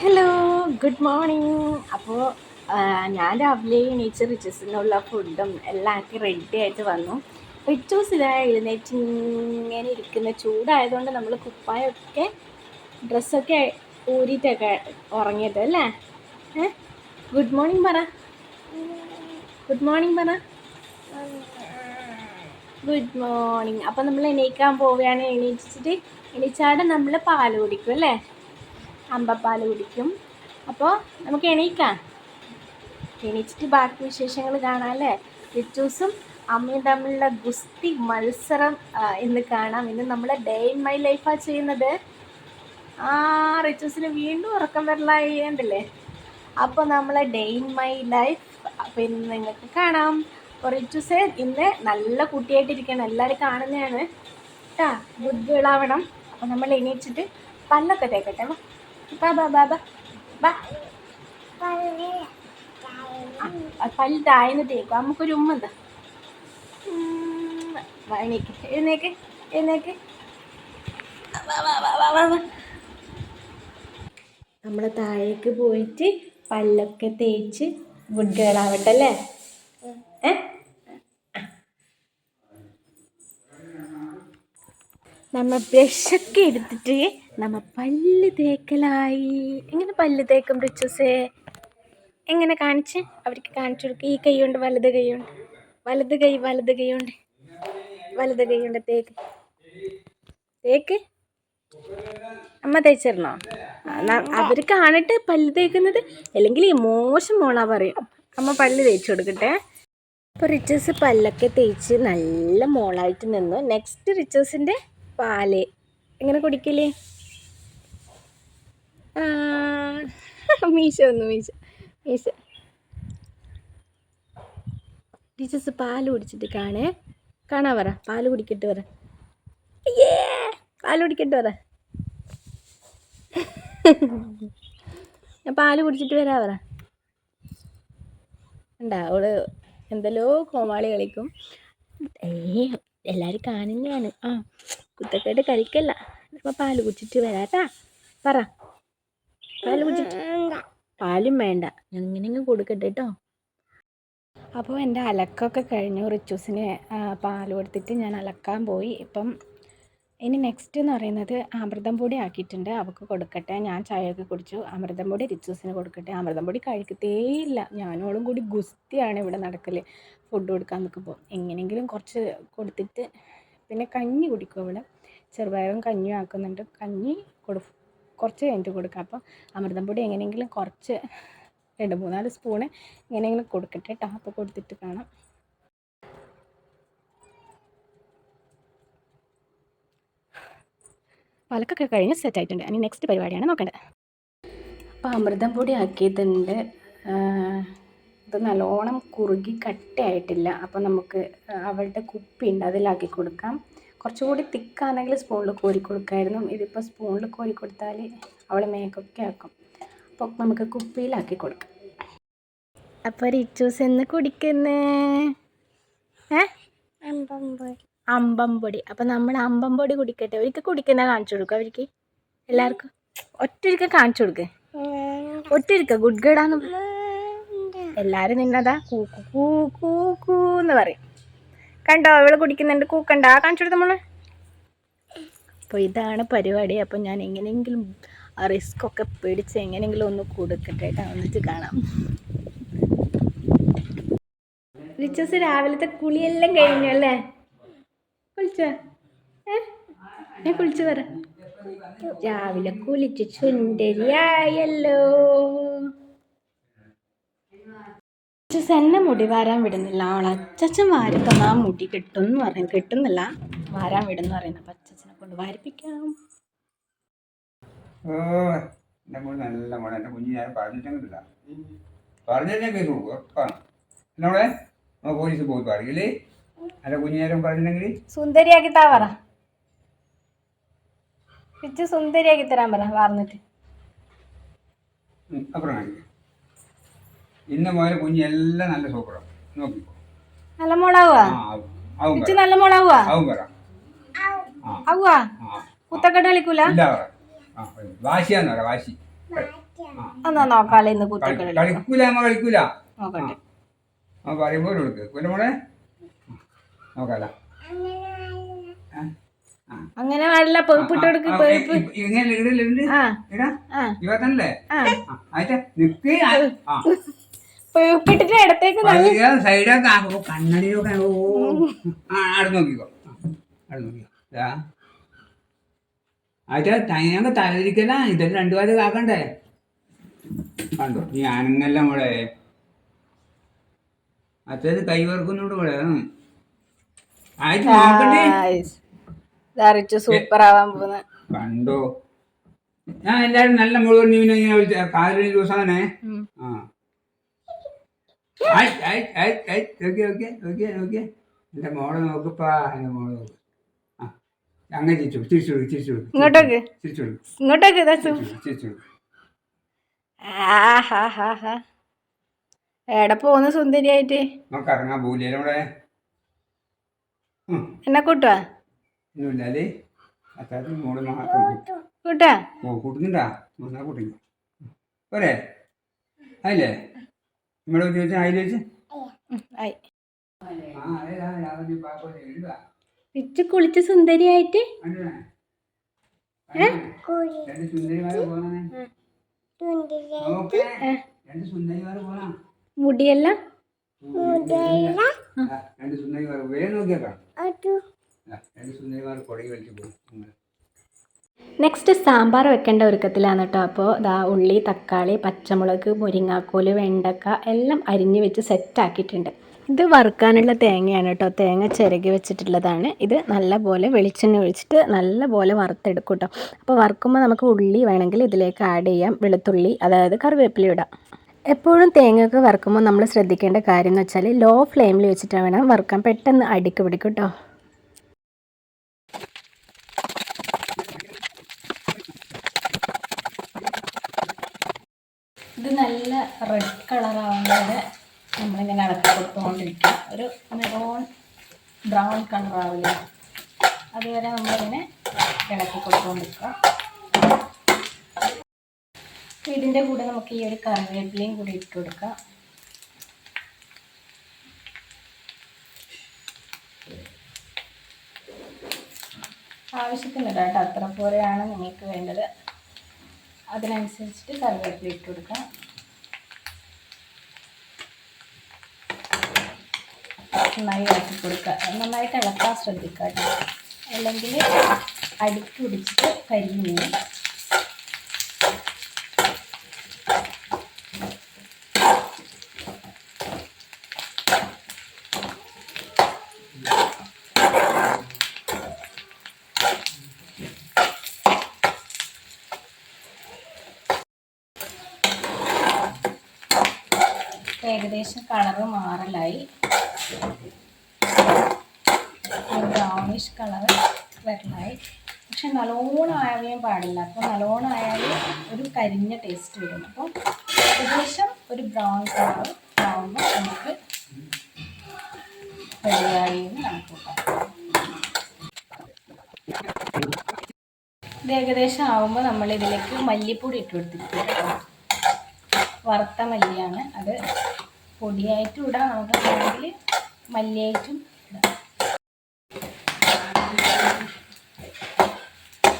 Hello good morning അപ്പോൾ ഞാൻ രാവിലെ എണീച്ച് റിച്ചസിനുള്ള ഫുഡും എല്ലാം ആക്കി റെഡി ആയിട്ട് വന്നു. റിച്ചൂസ് ഇതാ എഴുന്നേറ്റ് ഇങ്ങനെ ഇരിക്കുന്ന ചൂടായതുകൊണ്ട് നമ്മൾ കുപ്പായൊക്കെ ഡ്രസ്സൊക്കെ ഊരിയിട്ടൊക്കെ ഉറങ്ങിയത് അല്ലേ? ഗുഡ് മോർണിംഗ് പറ. ഗുഡ് മോർണിംഗ് പറ. ഗുഡ് മോർണിംഗ് അപ്പോൾ നമ്മൾ എണീക്കാൻ പോവുകയാണ്. എണീച്ചിട്ട് എണീച്ചാടെ നമ്മൾ പാൽ കുടിക്കും അല്ലേ? അമ്പപ്പാൽ കുടിക്കും. അപ്പോൾ നമുക്ക് എണീക്കാം. എണീച്ചിട്ട് ബാക്കി വിശേഷങ്ങൾ കാണാം അല്ലേ? റിച്ചൂസും അമ്മയും തമ്മിലുള്ള ഗുസ്തി മത്സരം ഇന്ന് കാണാം. ഇന്ന് നമ്മൾ ഡേ ഇൻ മൈ ലൈഫാണ് ചെയ്യുന്നത്. ആ റിച്ചൂസിന് വീണ്ടും ഉറക്കം വരലായി ഉണ്ടല്ലേ അപ്പോൾ നമ്മൾ ഡേ ഇൻ മൈ ലൈഫ് പിന്നെ നിങ്ങൾക്ക് കാണാം. അപ്പോൾ റിച്ചൂസ് ഇന്ന് നല്ല കുട്ടിയായിട്ടിരിക്കണം എല്ലാവരും കാണുന്നതാണ്. കേട്ടാ ബുദ്ധികളാവണം അപ്പോൾ നമ്മൾ എണീച്ചിട്ട് പല്ലൊക്കെ തേക്കട്ടെ. പല്ല് താഴ്ന്ന് തേക്കും. നമുക്കൊരു ഉമ്മ എന്താ എണീക്ക്. എഴുന്നേക്ക് എഴുന്നേക്ക്. നമ്മൾ താഴേക്ക് പോയിട്ട് പല്ലൊക്കെ തേച്ച് ഗുഡ് ഗേൾ ആവട്ടെ അല്ലേ ഏ? നമ്മ ബ്രഷൊക്കെ എടുത്തിട്ട് നമ്മ പല്ല് തേക്കലായി. എങ്ങനെ പല്ല് തേക്കും റിച്ചസേ എങ്ങനെ കാണിച്ച്? അവർക്ക് കാണിച്ചു കൊടുക്കുക ഈ കൈ കൊണ്ട് വലത് കൈ കൊണ്ട് വലത് കൈ വലത് കൈ കൊണ്ട് വലത് കൈ കൊണ്ട് തേക്ക്. തേക്ക്? അമ്മ തേച്ചിരുന്നോ? അവർ കാണിട്ട് പല്ല് തേക്കുന്നത് അല്ലെങ്കിൽ മോശം മോളാ പറയും. അമ്മ പല്ല് തേച്ച് കൊടുക്കട്ടെ. അപ്പോൾ റിച്ചേഴ്സ് പല്ലൊക്കെ തേച്ച് നല്ല മോളായിട്ട് നിന്നു. നെക്സ്റ്റ് റിച്ചേഴ്സിന്റെ പാൽ. എങ്ങനെ കുടിക്കൽ? ആ, മീശ ഒന്ന് മീശ. മീശ. ടീച്ചേഴ്സ് പാൽ കുടിച്ചിട്ട് കാണേ. കാണാ പറ പാൽ കുടിക്കട്ട് പറ. അയ്യേ പാൽ കുടിക്കട്ട് പറ. ഞാൻ പാൽ കുടിച്ചിട്ട് വരാ പറ. ഉണ്ടാ അവൾ എന്തെല്ലോ കോമാളി കളിക്കും. ഏ എല്ലാവരും കാണുന്നതാണ്. ആ കുത്തക്കേട്ട് കഴിക്കല്ല. അപ്പോൾ പാൽ കുച്ചിട്ട് വരാട്ടാ. പറ. പാൽ കുച്ചിട്ട് പാലും വേണ്ട. എങ്ങനെയെങ്കിലും കൊടുക്കട്ടെ കേട്ടോ അപ്പോൾ എന്റെ അലക്കൊക്കെ കഴിഞ്ഞു. റിച്ചൂസിന് പാൽ കൊടുത്തിട്ട് ഞാൻ അലക്കാൻ പോയി. ഇപ്പം ഇനി നെക്സ്റ്റ് എന്ന് പറയുന്നത് അമൃതം പൊടി ആക്കിയിട്ടുണ്ട്. അവൾക്ക് കൊടുക്കട്ടെ. ഞാൻ ചായയൊക്കെ കുടിച്ചു. അമൃതം പൊടി റിച്ചൂസിന് കൊടുക്കട്ടെ. അമൃതം പൊടി കഴിക്കത്തേയില്ല ഞാനോളും കൂടി ഗുസ്തിയാണ് ഇവിടെ നടക്കൽ ഫുഡ് കൊടുക്കാൻ നിൽക്കുമ്പോൾ എങ്ങനെയെങ്കിലും കുറച്ച് കൊടുത്തിട്ട് പിന്നെ കഞ്ഞി കുടിക്കും ഇവിടെ. ചെറുപയറും കഞ്ഞിയും ആക്കുന്നുണ്ട്. കഞ്ഞി കൊടു കുറച്ച് കഴിഞ്ഞിട്ട് കൊടുക്കുക അപ്പോൾ അമൃതം പൊടി എങ്ങനെയെങ്കിലും കുറച്ച് രണ്ട് മൂന്നാൽ സ്പൂണ് എങ്ങനെയെങ്കിലും കൊടുക്കട്ടെ ടാപ്പ് കൊടുത്തിട്ട് കാണാം. പലക്കൊക്കെ കഴിഞ്ഞ് സെറ്റ് ആയിട്ടുണ്ട്. ഇനി നെക്സ്റ്റ് പരിപാടിയാണ് നോക്കേണ്ടത്. അപ്പോൾ അമൃതം പൊടി ആക്കിയിട്ടുണ്ട് ഇത് നല്ലോണം കുറുകി കട്ടിയായിട്ടില്ല. അപ്പോൾ നമുക്ക് അവളുടെ കുപ്പി ഉണ്ട് അതിലാക്കി കൊടുക്കാം. കുറച്ചുകൂടി തിക്കാണെങ്കിൽ സ്പൂണിൽ കോരി കൊടുക്കായിരുന്നു. ഇതിപ്പോൾ സ്പൂണിൽ കോരി കൊടുത്താൽ അവൾ മേക്കൊക്കെ ആക്കും. അപ്പോൾ നമുക്ക് കുപ്പിയിലാക്കി കൊടുക്കാം. അപ്പോൾ റിച്ചൂസ് എന്ന് കുടിക്കുന്നേ? അമ്പം അമ്പംപൊടി അപ്പം നമ്മൾ അമ്പംപൊടി കുടിക്കട്ടെ. ഒരിക്കൽ കുടിക്കുന്ന കാണിച്ചു കൊടുക്കും അവർക്ക്. എല്ലാവർക്കും. ഒറ്റൊരിക്കൽ കാണിച്ചു കൊടുക്ക്. ഒറ്റ ഗുഡ് ഗേഡാന്ന് എല്ലാവരും നിന്നതാ. കൂക്കു കൂ കൂ കൂ എന്ന് പറയും. കണ്ടോ ഇവൾ കുടിക്കുന്നുണ്ട്. കൂക്കണ്ട കാണിച്ചു കൊടുത്ത മോളെ. അപ്പോൾ ഇതാണ് പരിപാടി. അപ്പോൾ ഞാൻ എങ്ങനെയെങ്കിലും ആ റിസ്ക് ഒക്കെ പിടിച്ച് എങ്ങനെയെങ്കിലും ഒന്ന് കൊടുക്കട്ടെ കേട്ടോ ഒന്നിച്ച് കാണാം. റിച്ചസ് രാവിലത്തെ കുളിയെല്ലാം കഴിഞ്ഞു അല്ലേ? കുളിച്ചോ? ഏ? ഞാൻ കുളിച്ചു പറ. രാവിലെ കുളിച്ച് ചുണ്ടരിയായല്ലോ. അച്ഛൻ എന്നെ മുടി വാരാൻ വിടുന്നില്ല. അവൾ അച്ഛൻ വാരി തന്നാ മുടി കിട്ടും എന്ന് പറയുന്നത്. കിട്ടുന്നില്ല. വാരാൻ വിടുന്നു പറയുന്നത്. അപ്പം അച്ഛനെ കൊണ്ട് വാരിപ്പിക്കാം. ഓ എന്റെ മോൾ നല്ല മോളെ. എന്റെ കുഞ്ഞ് ഞാൻ പറഞ്ഞിട്ടില്ല പറഞ്ഞാൽ കേട്ടു. ഉറപ്പാണ്. എന്നോടെ പോലീസ് പോയി പറയില്ലേ എന്റെ കുഞ്ഞു നേരം പറഞ്ഞിട്ടുണ്ടെങ്കിൽ സുന്ദരിയാക്കി താ പറ. പിച്ച് സുന്ദരിയാക്കി തരാൻ പറ. വാർന്നിട്ട്. അപ്പുറം കാണിക്കാം. ഇന്ന് പോയ കുഞ്ഞ് എല്ലാം നല്ല സൂപ്പറാണ് നോക്കിക്കോ നല്ല മോളാവുക ആ നല്ല മോളാവുക ആവും പറ. ആ. ആവുക ആ. കുത്തക്കെട്ട് കളിക്കൂല? വാശിയാന്ന് പറ. വാശി എന്നാ നോക്കാളെ ഇന്ന് കുത്തക്കെട്ട് കളി- കളിക്കൂല അമ്മ കളിക്കൂല. നോക്കട്ടെ. അമ്മ പറയുമ്പോൾ കൊടുക്ക്. കുല മോളെ? നോക്കാല. അങ്ങനെ പാടില്ല പെറുപ്പിട്ട് കൊടുക്ക് പെറുപ്പ്. ഇങ്ങനെ ഇടല്ലേ ആ. ഇടാ. ആ. ഇരുപത്തല്ലേ ആയിട്ട് നിക്ക്. ആ. ആ. പെറുപ്പിട്ടിട്ട് ഇടത്തേക്ക് ന- പതിയെ സൈഡൊക്കെ ആക്കുമ്പോ കണ്ണടിയൊക്കെ ഓ അവിടെ നോക്കിക്കോ. അവിടെ നോക്കിക്കോ. ആയിട്ട് തനിയൊക്കെ തലതിരിക്കല ഇതെല്ലാം രണ്ടു പേര് കാക്കണ്ടേ? കണ്ടോ? നീ അനങ്ങല്ല മോളെ. അച്ഛന് കൈ വറുക്കുന്നുണ്ട് മോളെ. ആയിട്ട് നോക്കണ്ടേ? സൂപ്പർ ആവാൻ പോകുന്ന കണ്ടോ? ഞാൻ എല്ലാരും നല്ല മുഴുവൻ കാലിന് ദിവസമാണേ ഉം. ആ. എന്റെ മോളെ നോക്കപ്പാ എന്റെ മോളെ നോക്ക്. ആ അങ്ങനെ തിരിച്ചു കൊടുക്ക് തിരിച്ചു കൊടുക്ക് ഇങ്ങോട്ടേക്ക്. തിരിച്ചു കൊടുക്ക്. ഇങ്ങോട്ടേക്ക് തിരിച്ചു കൊടുക്ക്. എവിടെ പോകുന്ന സുന്ദരിയായിട്ട്? നമുക്ക് ഇറങ്ങാൻ പോകില്ലേ എന്നാ എന്നെ കൂട്ടുവാ? ഒന്നുമില്ലാലേ അത്താഴത്തിന് മോൾ മാത്രം കൂട്ടും. ഓ കൂട്ടുന്നുണ്ടാ? എന്നാ കൂട്ടിക്കോ. പോരെ. അതില്ലേ നമ്മളെ ചോദിച്ചാൽ ആയി. എഴുതുക. റിച്ചു കുളിച്ച് സുന്ദരിയായിട്ട്? മുടിയെല്ലാം? രണ്ട് സുന്ദരിമാർ വേഗം നോക്കിയേക്കാം. രണ്ട് സുന്ദരിമാർ കൊടകി വലിച്ചു പോകും. നെക്സ്റ്റ് സാമ്പാർ വെക്കേണ്ട ഒരുക്കത്തിലാണ് കേട്ടോ അപ്പോൾ ദാ ഉള്ളി തക്കാളി പച്ചമുളക് മുരിങ്ങാക്കോൽ വെണ്ടക്ക എല്ലാം അരിഞ്ഞ് വെച്ച് സെറ്റാക്കിയിട്ടുണ്ട് ഇത് വറുക്കാനുള്ള തേങ്ങയാണ് കേട്ടോ തേങ്ങ ചിരകി വെച്ചിട്ടുള്ളതാണ്. ഇത് നല്ലപോലെ വെളിച്ചെണ്ണ ഒഴിച്ചിട്ട് നല്ലപോലെ വറുത്തെടുക്കും കേട്ടോ അപ്പോൾ വറുക്കുമ്പോൾ നമുക്ക് ഉള്ളി വേണമെങ്കിൽ ഇതിലേക്ക് ആഡ് ചെയ്യാം. വെളുത്തുള്ളി അതായത് കറിവേപ്പില ഇടാം. എപ്പോഴും തേങ്ങയൊക്കെ വറുക്കുമ്പോൾ നമ്മൾ ശ്രദ്ധിക്കേണ്ട കാര്യം എന്ന് വെച്ചാൽ ലോ ഫ്ലെയിമിൽ വെച്ചിട്ട് വേണം വറുക്കാൻ. പെട്ടെന്ന് അടിക്ക് പിടിക്കും കേട്ടോ നല്ല റെഡ് കളറാവുന്നത് നമ്മളിങ്ങനെ ഇളക്കി കൊടുത്തുകൊണ്ടിരിക്കുക. ഒരു മെറോൺ ബ്രൗൺ കളറാവില്ല അതുവരെ നമ്മളിങ്ങനെ ഇളക്കി കൊടുത്തുകൊണ്ടിരിക്കുക. ഇതിന്റെ കൂടെ നമുക്ക് ഈ ഒരു കറിവേപ്പിലയും കൂടി ഇട്ട് കൊടുക്കാം. ആവശ്യത്തിന് കേട്ടോ. അത്ര പോലെയാണ് നിങ്ങൾക്ക് വേണ്ടത്. അതിനനുസരിച്ചിട്ട് കറിവേപ്പില ഇട്ട് കൊടുക്കാം. നന്നായി ഇളക്കി കൊടുക്കുക. നന്നായിട്ട് ഇളക്കാൻ ശ്രദ്ധിക്കുക കേട്ടോ. അല്ലെങ്കിൽ അടുക്കി പിടിച്ചിട്ട് കരിഞ്ഞു. ഏകദേശം കളറ് മാറലായി. ബ്രൗണിഷ് കളർ വരണമായി പക്ഷെ നല്ലോണം ആവുകയും പാടില്ല. അപ്പോൾ നല്ലോണം ആയാൽ ഒരു കരിഞ്ഞ ടേസ്റ്റ് വരും. അപ്പോൾ ഏകദേശം ഒരു ബ്രൗൺ കളർ ആവുമ്പോൾ നമുക്ക് റെഡിയായി നമുക്ക് ഇത് ഏകദേശം ആവുമ്പോൾ നമ്മൾ ഇതിലേക്ക് മല്ലിപ്പൊടി ഇട്ട് കൊടുത്തിരിക്കും വറുത്ത മല്ലിയാണ്. അത് പൊടിയായിട്ടും ഇടാം. നമുക്ക് മല്ലിയായിട്ടും ഇടാം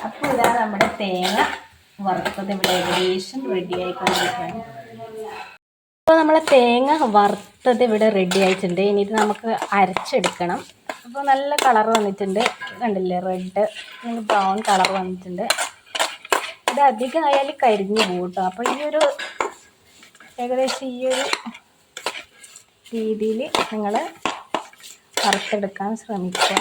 അപ്പോൾ ഇതാ നമ്മുടെ തേങ്ങ വറുത്തത് ഇവിടെ ഏകദേശം റെഡി ആയിക്കൊണ്ടിരിക്കുകയാണ്. അപ്പോൾ നമ്മളെ തേങ്ങ വറുത്തത് ഇവിടെ റെഡി ആയിട്ടുണ്ട്. ഇനി ഇത് നമുക്ക് അരച്ചെടുക്കണം. അപ്പോൾ നല്ല കളർ വന്നിട്ടുണ്ട്. കണ്ടില്ലേ? റെഡ് ബ്രൗൺ കളർ വന്നിട്ടുണ്ട്. ഇത് അധികമായാൽ കരിഞ്ഞു പോകും അപ്പോൾ ഈ ഒരു ഏകദേശം ഈ ഒരു രീതിയിൽ നിങ്ങൾ വറുത്തെടുക്കാൻ ശ്രമിക്കുക.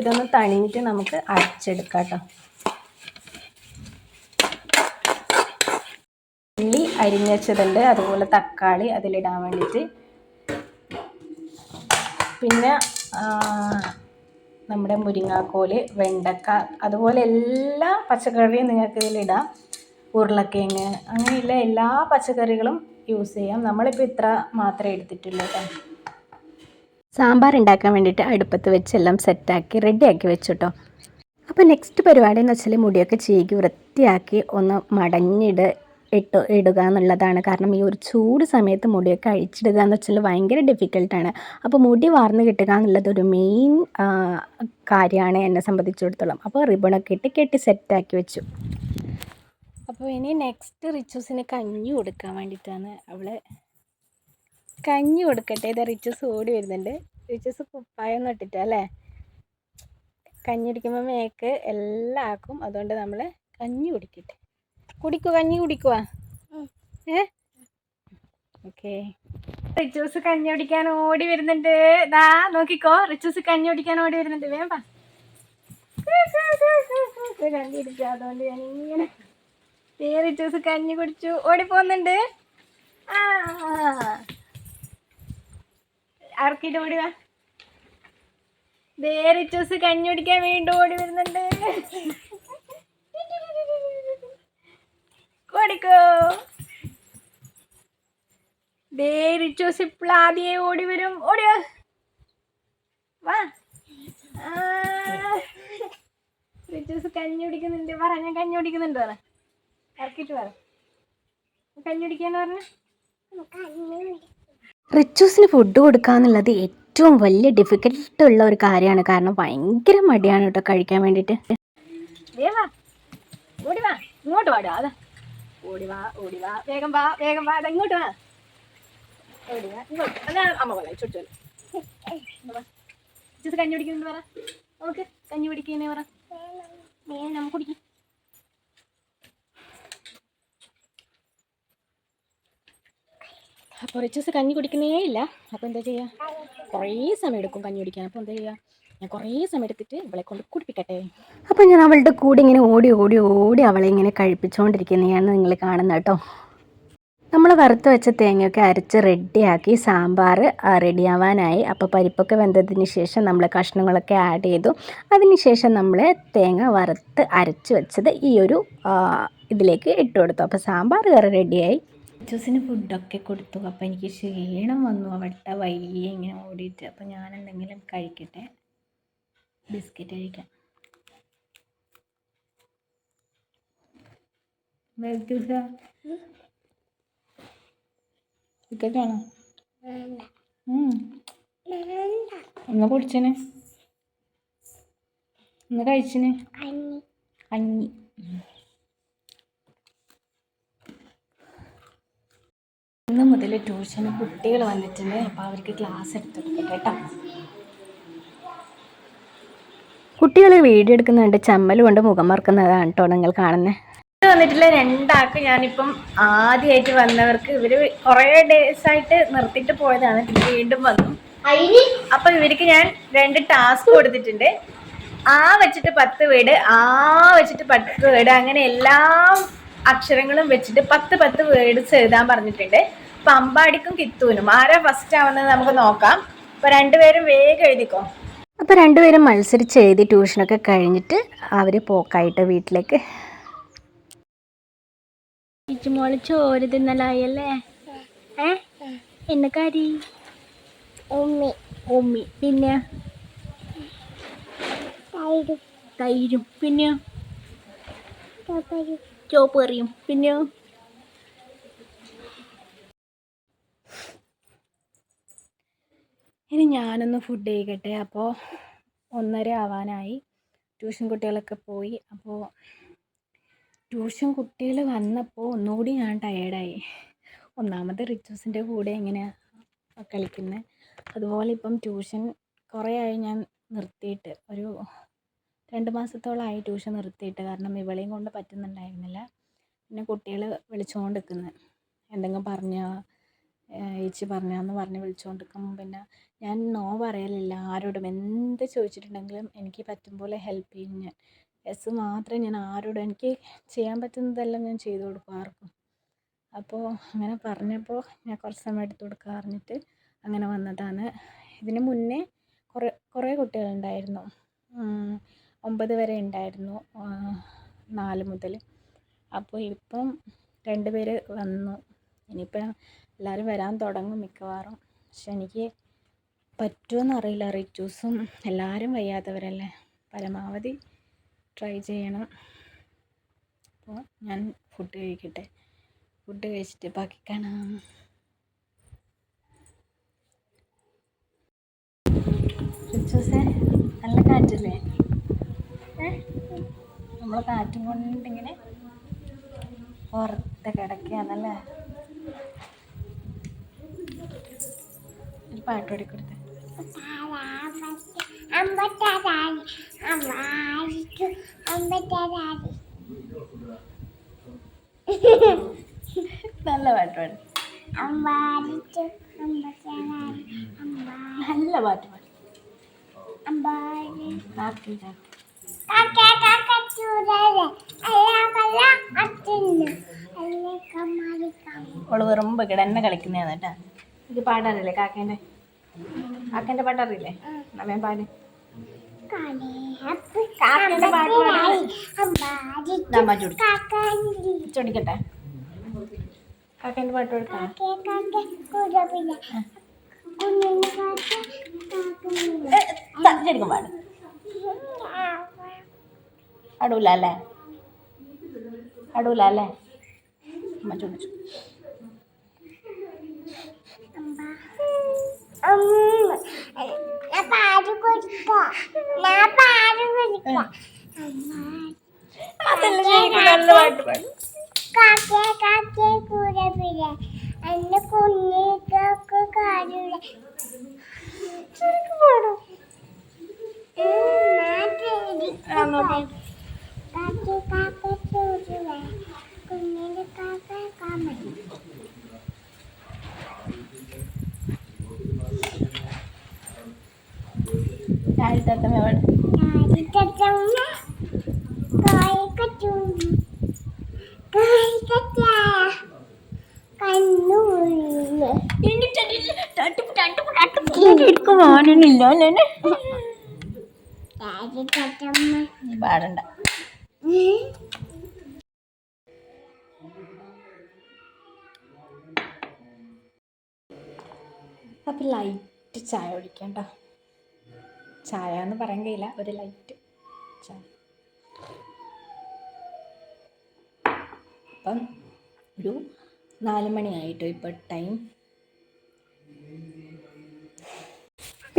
ഇതൊന്ന് തണിഞ്ഞിട്ട് നമുക്ക് അരച്ചെടുക്കാം കേട്ടോ. ഉള്ളി അരിഞ്ഞുവെച്ചതുണ്ട് അതുപോലെ തക്കാളി അതിലിടാൻ വേണ്ടിയിട്ട്. പിന്നെ നമ്മുടെ മുരിങ്ങാക്കോൽ വെണ്ടക്ക അതുപോലെ എല്ലാ പച്ചക്കറിയും നിങ്ങൾക്ക് ഇതിലിടാം. ഉരുളക്കിഴങ്ങ് അങ്ങനെയുള്ള എല്ലാ പച്ചക്കറികളും യൂസ് ചെയ്യാം. നമ്മളിപ്പോൾ ഇത്ര മാത്രമേ എടുത്തിട്ടുള്ളൂ കേട്ടോ. സാമ്പാർ ഉണ്ടാക്കാൻ വേണ്ടിയിട്ട് അടുപ്പത്ത് വെച്ച് എല്ലാം സെറ്റാക്കി റെഡിയാക്കി വെച്ചു കേട്ടോ അപ്പോൾ നെക്സ്റ്റ് പരിപാടി എന്ന് വെച്ചാൽ മുടിയൊക്കെ ചീകി വൃത്തിയാക്കി ഒന്ന് മടഞ്ഞിട് ഇട്ട് ഇടുക എന്നുള്ളതാണ്. കാരണം ഈ ഒരു ചൂട് സമയത്ത് മുടിയൊക്കെ അഴിച്ചിടുക എന്ന് വെച്ചാൽ ഭയങ്കര ഡിഫിക്കൽട്ടാണ് അപ്പോൾ മുടി വാർന്ന് കിട്ടുക എന്നുള്ളത് ഒരു മെയിൻ കാര്യമാണ് എന്നെ സംബന്ധിച്ചിടത്തോളം. അപ്പോൾ റിബണൊക്കെ ഇട്ട് കെട്ടി സെറ്റാക്കി വെച്ചു. അപ്പോൾ ഇനി നെക്സ്റ്റ് റിച്ചൂസിന് കഞ്ഞി കൊടുക്കാൻ വേണ്ടിയിട്ടാണ് അവൾ കഞ്ഞി കൊടുക്കട്ടെ. ഇത് റിച്ചസ് ഓടി വരുന്നുണ്ട്. റിച്ചസ് കുപ്പായം ഇട്ടിട്ടാ അല്ലേ? കഞ്ഞി കുടിക്കുമ്പോൾ മേക്ക് എല്ലാം ആക്കും. അതുകൊണ്ട് നമ്മൾ കഞ്ഞി കുടിക്കട്ടെ. കുടിക്കുക കഞ്ഞി കുടിക്കുക ഏ? ഓക്കെ റിച്ചൂസ് കഞ്ഞി കുടിക്കാൻ ഓടി വരുന്നുണ്ട്. ദാ നോക്കിക്കോ. റിച്ചൂസ് കഞ്ഞി കുടിക്കാൻ ഓടി വരുന്നുണ്ട്. കഞ്ഞി കുടിക്കുക അതുകൊണ്ട് ഞാൻ ഇങ്ങനെ റിച്ചൂസ് കഞ്ഞി കുടിച്ചു. ഓടി പോകുന്നുണ്ട്. ആ. ആർക്കിട്ട് ഓടി വാ റിച്ചൂസ് കഞ്ഞി കുടിക്കാൻ വീണ്ടും ഓടി വരുന്നുണ്ട്. ഓടിക്കോ. ദേ റിച്ചൂസ് ഇപ്പോൾ ആദ്യമേ ഓടി വരും. ഓടി വാ. റിച്ചൂസ് കഞ്ഞി കുടിക്കുന്നുണ്ട് പറ ഞാൻ കഞ്ഞി കുടിക്കുന്നുണ്ട് പറ. ഇറക്കിട്ട് പറ. കഞ്ഞി കുടിക്കാന്ന് പറഞ്ഞു റിച്ചൂസിന് ഫുഡ് കൊടുക്കുക എന്നുള്ളത് ഏറ്റവും വലിയ ഡിഫിക്കൽട്ട് ഉള്ള ഒരു കാര്യമാണ്. കാരണം ഭയങ്കര മടിയാണ് കേട്ടോ കഴിക്കാൻ വേണ്ടിയിട്ട്. ഇങ്ങോട്ട് വാടാ. അതാ. ഓടി വാ ഓടി വാ. വേഗം വാ വേഗം വാ. അതാ ഇങ്ങോട്ട് വാ. ഓടി വാ ഇങ്ങോട്ട് അതാ അമ്മ ചുറ്റു റിച്ചൂസ് കഞ്ഞി പിടിക്കുന്നു പറ. നമുക്ക് കഞ്ഞി കുടിക്കുന്നേ പറ. വേണം കുടിക്കും. അപ്പോൾ ദിവസം കഞ്ഞി കുടിക്കുന്നേ ഇല്ല. അപ്പോൾ എന്താ ചെയ്യുക കുറേ സമയം എടുക്കും കഞ്ഞി കുടിക്കാൻ. അപ്പോൾ എന്താ ചെയ്യുക ഞാൻ കുറേ സമയം എടുത്തിട്ട് ഇവളെ കൊണ്ട് കുടിപ്പിക്കട്ടെ. അപ്പോൾ ഞാൻ അവളുടെ കൂടെ ഇങ്ങനെ ഓടി ഓടി ഓടി അവളെ ഇങ്ങനെ കഴിപ്പിച്ചുകൊണ്ടിരിക്കുന്നതാണ് നിങ്ങൾ കാണുന്നത് കേട്ടോ. നമ്മൾ വറുത്ത് വെച്ച തേങ്ങയൊക്കെ അരച്ച് റെഡിയാക്കി സാമ്പാർ റെഡിയാവാനായി അപ്പോൾ പരിപ്പൊക്കെ വെന്തതിന് ശേഷം നമ്മൾ കഷ്ണങ്ങളൊക്കെ ആഡ് ചെയ്തു. അതിന് ശേഷം നമ്മൾ തേങ്ങ വറുത്ത് അരച്ച് വെച്ചത് ഈ ഒരു ഇതിലേക്ക് ഇട്ട് കൊടുത്തു. അപ്പോൾ സാമ്പാർ കറി റെഡിയായി ജ്യൂസിന് ഫുഡൊക്കെ കൊടുത്തു. അപ്പോൾ എനിക്ക് ക്ഷീണം വന്നു. അവിടുത്തെ വയ്യ ഇങ്ങനെ ഓടിയിട്ട്. അപ്പോൾ ഞാൻ എന്തെങ്കിലും കഴിക്കട്ടെ? ബിസ്ക്കറ്റ് കഴിക്കാം. ബിസ്ക്കറ്റ് ഒന്ന് കുടിച്ചനെ? ഒന്ന് കഴിച്ചിന്? കഞ്ഞി ഇന്ന് മുതൽ ട്യൂഷന് കുട്ടികൾ വന്നിട്ടുണ്ട്. അപ്പോൾ അവർക്ക് ക്ലാസ് എടുത്തിട്ടുണ്ട് കേട്ടോ. കുട്ടികൾ വീഡിയോ എടുക്കുന്നുണ്ട്. ചമ്മൽ കൊണ്ട് മുഖം മറക്കുന്നതാണ് കേട്ടോ നിങ്ങൾ കാണുന്നത് വന്നിട്ടുള്ള രണ്ടാൾക്ക് ഞാനിപ്പം ആദ്യമായിട്ട് വന്നവർക്ക് ഇവർ കുറേ ഡേയ്സ് ആയിട്ട് നിർത്തിയിട്ട് പോയതാണ്. വീണ്ടും വന്നു. അപ്പൊ ഇവർക്ക് ഞാൻ രണ്ട് ടാസ്ക് കൊടുത്തിട്ടുണ്ട്. ആ വെച്ചിട്ട് പത്ത് വീട് ആ വെച്ചിട്ട് പത്ത് വീട് അങ്ങനെ എല്ലാ അക്ഷരങ്ങളും വെച്ചിട്ട് പത്ത് പത്ത് വേർഡ്സ് എഴുതാൻ പറഞ്ഞിട്ടുണ്ട്. അപ്പൊ അമ്പാടിക്കും കിത്തൂനും. ആരാ ഫസ്റ്റ് ആവുന്നത് നമുക്ക് നോക്കാം. അപ്പൊ രണ്ടുപേരും വേഗം എഴുതിക്കോ. അപ്പൊ രണ്ടുപേരും മത്സരിച്ച് എഴുതി ട്യൂഷനൊക്കെ കഴിഞ്ഞിട്ട് അവർ പോക്കായിട്ട് വീട്ടിലേക്ക്. മോൾ ചോറ് തിന്നലായല്ലേ? ഏ? എന്ന കരി ഉമ്മി. ഉമ്മി. പിന്നെ? തൈരും. പിന്നെ? ചോപ്പറിയും പിന്നെ ഇനി ഞാനൊന്ന് ഫുഡ് കഴിക്കട്ടെ. അപ്പോൾ ഒന്നര ആവാനായി. ട്യൂഷൻ കുട്ടികളൊക്കെ പോയി. അപ്പോൾ ട്യൂഷൻ കുട്ടികൾ വന്നപ്പോൾ ഒന്നുകൂടി ഞാൻ ടയേർഡായി ഒന്നാമത് റിച്ചൂസിന്റെ കൂടെ ഇങ്ങനെ കളിക്കുന്നത് അതുപോലെ ഇപ്പം ട്യൂഷൻ കുറേ ആയി ഞാൻ നിർത്തിയിട്ട് ഒരു രണ്ട് മാസത്തോളമായി ട്യൂഷൻ നിർത്തിയിട്ട്. കാരണം ഇവളെയും കൊണ്ട് പറ്റുന്നുണ്ടായിരുന്നില്ല. പിന്നെ കുട്ടികൾ വിളിച്ചുകൊണ്ട് നിൽക്കുന്നത് എന്തെങ്കിലും പറഞ്ഞാൽ ഏച്ചി പറഞ്ഞാന്ന് പറഞ്ഞ് വിളിച്ചുകൊണ്ട് നിൽക്കുമ്പോൾ പിന്നെ ഞാൻ നോ പറയലില്ല ആരോടും. എന്ത് ചോദിച്ചിട്ടുണ്ടെങ്കിലും എനിക്ക് പറ്റും പോലെ ഹെൽപ്പ് ചെയ്യും ഞാൻ. എസ് മാത്രമേ ഞാൻ ആരോടും എനിക്ക് ചെയ്യാൻ പറ്റുന്നതെല്ലാം ഞാൻ ചെയ്തു കൊടുക്കും ആർക്കും. അപ്പോൾ അങ്ങനെ പറഞ്ഞപ്പോൾ ഞാൻ കുറച്ച് സമയം എടുത്തു കൊടുക്കാൻ പറഞ്ഞിട്ട് അങ്ങനെ വന്നതാണ്. ഇതിന് മുന്നേ കുറേ കുറേ കുട്ടികളുണ്ടായിരുന്നു. ഒമ്പത് വരെ ഉണ്ടായിരുന്നു നാല് മുതൽ. അപ്പോൾ ഇപ്പം രണ്ട് പേര് വന്നു. ഇനിയിപ്പം എല്ലാവരും വരാൻ തുടങ്ങും മിക്കവാറും. പക്ഷെ എനിക്ക് അറിയില്ല. റിച്ചൂസും എല്ലാവരും വയ്യാത്തവരല്ലേ? പരമാവധി ട്രൈ ചെയ്യണം. അപ്പോൾ ഞാൻ ഫുഡ് കഴിക്കട്ടെ. ഫുഡ് കഴിച്ചിട്ട് ബാക്കി കാണാം. റിച്ചൂസേ നല്ല കാറ്റല്ലേ നമ്മൾ കാറ്റും കൊണ്ടിങ്ങനെ പുറത്ത് കിടക്കുകയാണല്ലേ? ഒരു പാട്ട് പാടി കൊടുത്തേ അമ്പത്താറായി അമ്മാരിക്കു അമ്പത്താറായി നല്ല പാട്ട് പാടി. അമ്പാരിക്കു അമ്പത്താറായി അമ്പാരി നല്ല പാട്ട് പാടി. അമ്പാരി അവൾ വെറും ബക്കടന്നെ കളിക്കുന്നതാണ് കേട്ടാ. ഇത് പാടാറില്ലേ കാക്കേന്റെ? കാക്കേന്റെ പാട്ടറിയില്ലേ? നമ്മേ പാട്. ചോടിക്കട്ടെ. കാക്കേന്റെ പാട്ട് കാക്കേന്റെ കൊടുക്കാം ശരിക്കും പാട്. അടൂല അല്ലേ അടൂല അല്ലേ അമ്മ ചോദിച്ചു കുഞ്ഞിക്കൊക്കെ കാര്യമില്ല ശരിക്കും പാടും. അല്ലേ കാരിക്കച്ചമ്മ നീ പാടണ്ട. ചായ ഒഴിക്കണ്ട ചായ എന്ന് പറയാൻ കഴിയില്ല ഒരു ലൈറ്റ് ചായ. അപ്പം ഒരു നാല് മണിയായിട്ടോ ഇപ്പോൾ ടൈം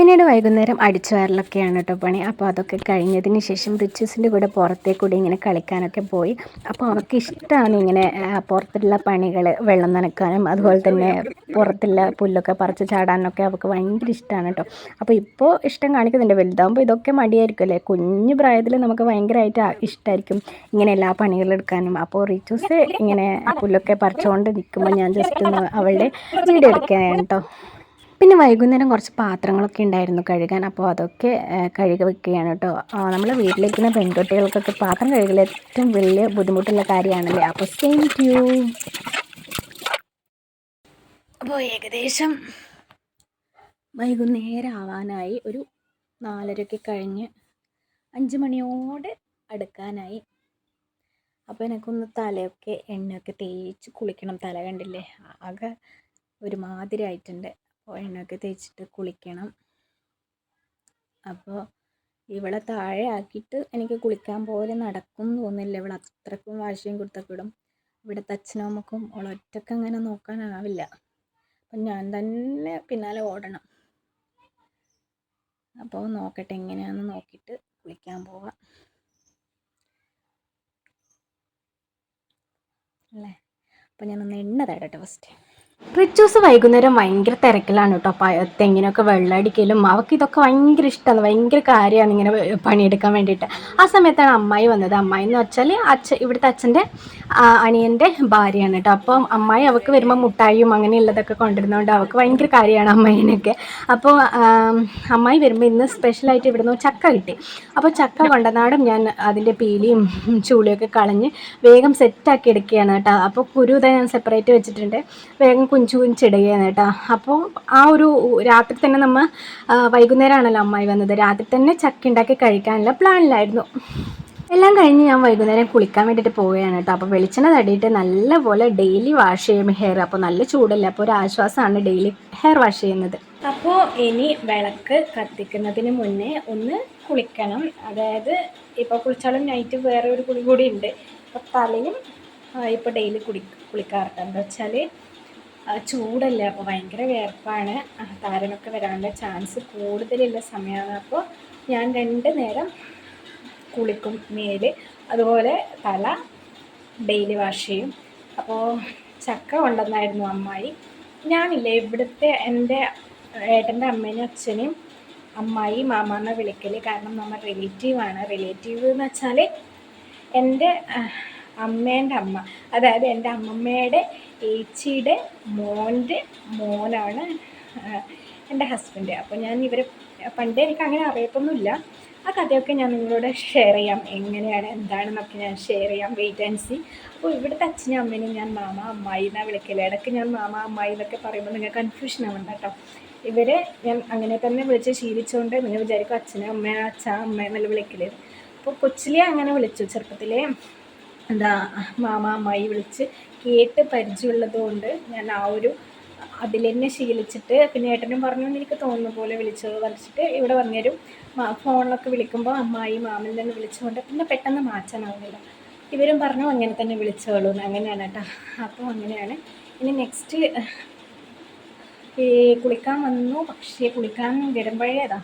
പിന്നീട് വൈകുന്നേരം അടിച്ചു വാരലൊക്കെയാണ് കേട്ടോ പണി. അപ്പോൾ അതൊക്കെ കഴിഞ്ഞതിന് ശേഷം റിച്ചസിന്റെ കൂടെ പുറത്തേ കൂടി ഇങ്ങനെ കളിക്കാനൊക്കെ പോയി. അപ്പോൾ അവർക്ക് ഇഷ്ടമാണ് ഇങ്ങനെ പുറത്തുള്ള പണികൾ വെള്ളം നനക്കാനും അതുപോലെ തന്നെ പുറത്തുള്ള പുല്ലൊക്കെ പറിച്ച് ചാടാനൊക്കെ അവർക്ക് ഭയങ്കര ഇഷ്ടമാണ് കേട്ടോ അപ്പോൾ ഇപ്പോൾ ഇഷ്ടം കാണിക്കുന്നുണ്ട്. വലുതാകുമ്പോൾ ഇതൊക്കെ മടിയായിരിക്കും അല്ലേ? കുഞ്ഞു പ്രായത്തിൽ നമുക്ക് ഭയങ്കരമായിട്ട് ഇഷ്ടമായിരിക്കും ഇങ്ങനെ എല്ലാ പണികളും എടുക്കാനും. അപ്പോൾ റിച്ചൂസ് ഇങ്ങനെ പുല്ലൊക്കെ പറിച്ചുകൊണ്ട് നിൽക്കുമ്പോൾ ഞാൻ ജസ്റ്റ് ഒന്ന് അവളുടെ വീഡിയോ എടുക്കുകയാണ് കേട്ടോ പിന്നെ വൈകുന്നേരം കുറച്ച് പാത്രങ്ങളൊക്കെ ഉണ്ടായിരുന്നു കഴുകാൻ. അപ്പോൾ അതൊക്കെ കഴുകി വെക്കുകയാണ് കേട്ടോ. നമ്മൾ വീട്ടിലിരിക്കുന്ന പെൺകുട്ടികൾക്കൊക്കെ പാത്രം കഴുകൽ ഏറ്റവും വലിയ ബുദ്ധിമുട്ടുള്ള കാര്യമാണല്ലേ? അപ്പോൾ സെയിം ട്യൂ അപ്പോൾ ഏകദേശം വൈകുന്നേരം ആവാനായി ഒരു നാലരയ്ക്ക് കഴിഞ്ഞ് അഞ്ച് മണിയോട് അടുക്കാനായി. അപ്പോൾ എനിക്കൊന്ന് തലയൊക്കെ എണ്ണയൊക്കെ തേച്ച് കുളിക്കണം. തല കണ്ടില്ലേ? ആകെ ഒരുമാതിരി ആയിട്ടുണ്ട്. അപ്പോൾ എണ്ണയൊക്കെ തേച്ചിട്ട് കുളിക്കണം. അപ്പോൾ ഇവളെ താഴെ ആക്കിയിട്ട് എനിക്ക് കുളിക്കാൻ പോലെ നടക്കും എന്ന് തോന്നുന്നില്ല. ഇവൾ അത്രക്കും വാശിയും കൊടുത്തൊക്കെ ഇടും. ഇവിടുത്തെ അച്ഛനും അമ്മക്കും ഒളൊറ്റക്ക് അങ്ങനെ നോക്കാനാവില്ല. അപ്പം ഞാൻ തന്നെ പിന്നാലെ ഓടണം. അപ്പോൾ നോക്കട്ടെ എങ്ങനെയാണെന്ന് നോക്കിയിട്ട് കുളിക്കാൻ പോവാം. അല്ലേ? അപ്പം ഞാനൊന്ന് എണ്ണ തേടട്ടെ ഫസ്റ്റ് റിച്ചൂസ് വൈകുന്നേരം ഭയങ്കര തിരക്കിലാണ് കേട്ടോ. അപ്പം തെങ്ങിനൊക്കെ വെള്ളം അടിക്കലും അവൾക്ക് ഇതൊക്കെ ഭയങ്കര ഇഷ്ടമാണ് ഭയങ്കര കാര്യമാണ് ഇങ്ങനെ പണിയെടുക്കാൻ വേണ്ടിയിട്ട്. ആ സമയത്താണ് അമ്മായി വന്നത്. അമ്മായി എന്ന് വെച്ചാൽ അച്ഛൻ ഇവിടുത്തെ അച്ഛന്റെ അനിയന്റെ ഭാര്യയാണ് കേട്ടോ. അപ്പം അമ്മായി അവൾക്ക് വരുമ്പോൾ മുട്ടായിയും അങ്ങനെയുള്ളതൊക്കെ കൊണ്ടുവരുന്നതുകൊണ്ട് അവൾക്ക് ഭയങ്കര കാര്യമാണ് അമ്മായിനൊക്കെ. അപ്പോൾ അമ്മായി വരുമ്പോൾ ഇന്ന് സ്പെഷ്യലായിട്ട് ഇവിടുന്ന് ചക്ക കിട്ടി. അപ്പോൾ ചക്ക കൊണ്ടുവന്നാടും ഞാൻ അതിന്റെ പീലിയും ചൂളിയൊക്കെ കളഞ്ഞ് വേഗം സെറ്റാക്കി എടുക്കുകയാണ് കേട്ടോ. അപ്പോൾ കുരു ഞാൻ സെപ്പറേറ്റ് വെച്ചിട്ടുണ്ട്. വേഗം കുഞ്ചു കുഞ്ചിടുകയാണ് കേട്ടോ. അപ്പോൾ ആ ഒരു രാത്രി തന്നെ നമ്മൾ വൈകുന്നേരമാണല്ലോ അമ്മായി വന്നത്. രാത്രി തന്നെ ചക്ക ഉണ്ടാക്കി കഴിക്കാനുള്ള പ്ലാനിലായിരുന്നു. എല്ലാം കഴിഞ്ഞ് ഞാൻ വൈകുന്നേരം കുളിക്കാൻ വേണ്ടിയിട്ട് പോവുകയാണ് കേട്ടോ. അപ്പോൾ വെളിച്ചെണ്ണ തടിയിട്ട് നല്ലപോലെ ഡെയിലി വാഷ് ചെയ്യും ഹെയർ. അപ്പോൾ നല്ല ചൂടല്ലേ? അപ്പോൾ ഒരു ആശ്വാസമാണ് ഡെയിലി ഹെയർ വാഷ് ചെയ്യുന്നത്. അപ്പോൾ ഇനി വിളക്ക് കത്തിക്കുന്നതിന് മുന്നേ ഒന്ന് കുളിക്കണം. അതായത് ഇപ്പോൾ കുളിച്ചാലും നൈറ്റ് വേറെ ഒരു കുളി കൂടി ഉണ്ട് അപ്പോൾ തലയും ഇപ്പോൾ ഡെയിലി കുളി കുളിക്കാറുണ്ട്. എന്താ വെച്ചാൽ ചൂടല്ലേ? അപ്പോൾ ഭയങ്കര വിയർപ്പാണ്. താരനൊക്കെ വരാനുള്ള ചാൻസ് കൂടുതലുള്ള സമയമാണ്. അപ്പോൾ ഞാൻ രണ്ട് നേരം കുളിക്കും മേൽ. അതുപോലെ തല ഡെയിലി വാഷ് ചെയ്യും. അപ്പോൾ ചക്ക കൊണ്ടുവന്നായിരുന്നു അമ്മായി. ഞാനില്ലേ ഇവിടുത്തെ എന്റെ ഏട്ടന്റെ അമ്മേനും അച്ഛനെയും അമ്മായി മാമാന്ന് വിളിക്കൽ കാരണം നമ്മൾ റിലേറ്റീവാണ് റിലേറ്റീവ് എന്ന് വെച്ചാൽ എന്റെ അമ്മേന്റെ അമ്മ. അതായത് എന്റെ അമ്മമ്മയുടെ ഏച്ചിയുടെ മോന്റെ മോനാണ് എന്റെ ഹസ്ബൻഡ്. അപ്പോൾ ഞാൻ ഇവരെ പണ്ടേ എനിക്ക് അങ്ങനെ അറിയത്തൊന്നുമില്ല. ആ കഥയൊക്കെ ഞാൻ നിങ്ങളോട് ഷെയർ ചെയ്യാം. എങ്ങനെയാണ് എന്താണെന്നൊക്കെ ഞാൻ ഷെയർ ചെയ്യാം. വെയിറ്റ് ആൻഡ് സി അപ്പോൾ ഇവിടുത്തെ അച്ഛനും അമ്മേനും ഞാൻ മാമ അമ്മായി എന്നാണ് വിളിക്കൽ. ഇടയ്ക്ക് ഞാൻ മാമ അമ്മായി എന്നൊക്കെ പറയുമ്പോൾ നിങ്ങൾ കൺഫ്യൂഷൻ ആവണ്ട കേട്ടോ. ഇവരെ ഞാൻ അങ്ങനെ തന്നെ വിളിച്ച് ശീലിച്ചുകൊണ്ട് നിങ്ങൾ വിചാരിക്കും അച്ഛനും അമ്മ അച്ഛ അമ്മ എന്നല്ല വിളിക്കൽ. അപ്പോൾ കൊച്ചിലെ അങ്ങനെ വിളിച്ചു. ചെറുപ്പത്തിലേ എന്താ മാമ അമ്മായി വിളിച്ച് കേട്ട് പരിചയമുള്ളത് കൊണ്ട് ഞാൻ ആ ഒരു അതിൽ തന്നെ ശീലിച്ചിട്ട് പിന്നെ ഏട്ടനും പറഞ്ഞു എനിക്ക് തോന്നുന്ന പോലെ വിളിച്ചത് വരച്ചിട്ട് ഇവിടെ വന്നേരും. ഫോണിലൊക്കെ വിളിക്കുമ്പോൾ അമ്മായി മാമൻ തന്നെ വിളിച്ചുകൊണ്ട് പിന്നെ പെട്ടെന്ന് മാറ്റാനാവുന്നില്ല. ഇവരും പറഞ്ഞു അങ്ങനെ തന്നെ വിളിച്ചോളൂ. അങ്ങനെയാണ് കേട്ടോ. അപ്പോൾ അങ്ങനെയാണ്. ഇനി നെക്സ്റ്റ് ഈ കുളിക്കാൻ വന്നു. പക്ഷേ കുളിക്കാൻ വരുമ്പോഴേതാ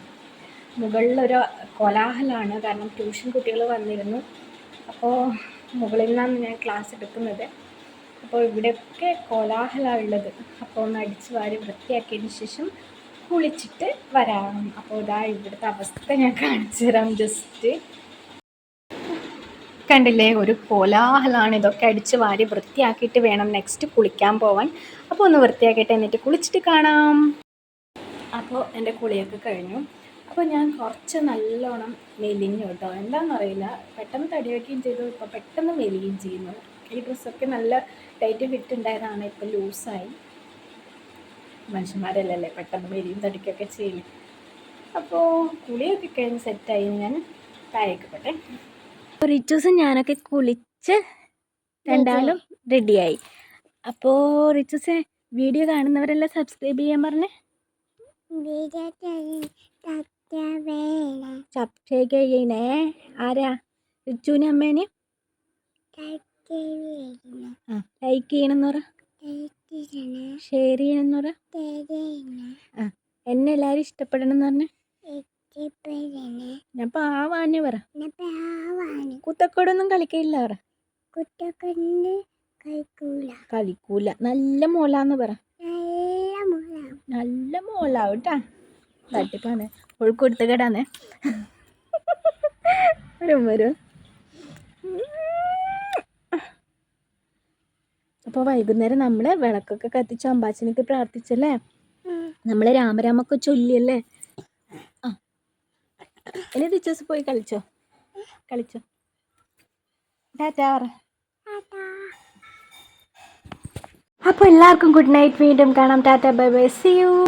മുകളിലൊരു കോലാഹലമാണ് കാരണം ട്യൂഷൻ കുട്ടികൾ വന്നിരുന്നു. അപ്പോൾ മുകളിൽ നിന്നാണ് ഞാൻ ക്ലാസ് എടുക്കുന്നത്. അപ്പോൾ ഇവിടെയൊക്കെ കോലാഹലമാണ് ഉള്ളത് അപ്പോൾ ഒന്ന് അടിച്ച് വാരി വൃത്തിയാക്കിയതിന് ശേഷം കുളിച്ചിട്ട് വരാം. അപ്പോൾ ഇതാ ഇവിടുത്തെ അവസ്ഥ ഞാൻ കാണിച്ചു തരാം ജസ്റ്റ് കണ്ടില്ലേ? ഒരു കോലാഹലമാണ്. ഇതൊക്കെ അടിച്ച് വാരി വൃത്തിയാക്കിയിട്ട് വേണം നെക്സ്റ്റ് കുളിക്കാൻ പോവാൻ. അപ്പോൾ ഒന്ന് വൃത്തിയാക്കിയിട്ട് എന്നിട്ട് കുളിച്ചിട്ട് കാണാം. അപ്പോൾ എന്റെ കുളിയൊക്കെ കഴിഞ്ഞു. അപ്പോൾ ഞാൻ കുറച്ച് നല്ലോണം മെലിഞ്ഞു കേട്ടോ. എന്താണെന്നറിയില്ല പെട്ടെന്ന് തടി വയ്ക്കുകയും ചെയ്തു. ഇപ്പോൾ പെട്ടെന്ന് മെലിയുകയും ചെയ്യുന്നു. ഈ ഡ്രസ്സൊക്കെ നല്ല ടൈറ്റ് ഫിറ്റ് ഉണ്ടായതാണ് ഇപ്പോൾ ലൂസായി. മനുഷ്യന്മാരല്ലല്ലേ? പെട്ടെന്ന് മെലിയും തടിക്കൊക്കെ ചെയ്യും. അപ്പോൾ കുളിയൊക്കെ കഴിഞ്ഞ് സെറ്റായി. ഞാൻ താഴേക്ക് പോട്ടെ ദിവസം ഞാനൊക്കെ കുളിച്ച് രണ്ടാളും റെഡിയായി. അപ്പോൾ റിച്ചൂസെ വീഡിയോ കാണുന്നവരെല്ലാം സബ്സ്ക്രൈബ് ചെയ്യാൻ പറഞ്ഞേ. ചെയ്യണേ ആരാ? റിച്ചുവിനെ അമ്മേനെ? ആ ലൈക്ക് ചെയ്യണമെന്ന് പറ ഷെയർ ചെയ്യണമെന്ന് പറ ആ എന്നെ എല്ലാവരും ഇഷ്ടപ്പെടണം എന്ന് പറഞ്ഞേ ഞാൻ പാവാന്നെ പറ കുത്തക്കോടൊന്നും കളിക്കില്ല പറ. കഴിക്കൂല കളിക്കൂല. നല്ല മോലാന്ന് പറ. നല്ല മോലാവട്ടാ. തട്ടിപ്പാണ് ഒഴുക്ക് കേടാന്നേ വരും വരും. അപ്പോൾ വൈകുന്നേരം നമ്മൾ വിളക്കൊക്കെ കത്തിച്ച് അമ്പാച്ചനക്ക് പ്രാർത്ഥിച്ചല്ലേ? നമ്മൾ രാമരാമൊക്കെ ചൊല്ലിയല്ലേ? ആ. ടീച്ചേഴ്സ് പോയി കളിച്ചോ? കളിച്ചോ? ടാറ്റാ അപ്പോൾ എല്ലാവർക്കും ഗുഡ് നൈറ്റ് വീണ്ടും കാണാം. Tata bye bye see U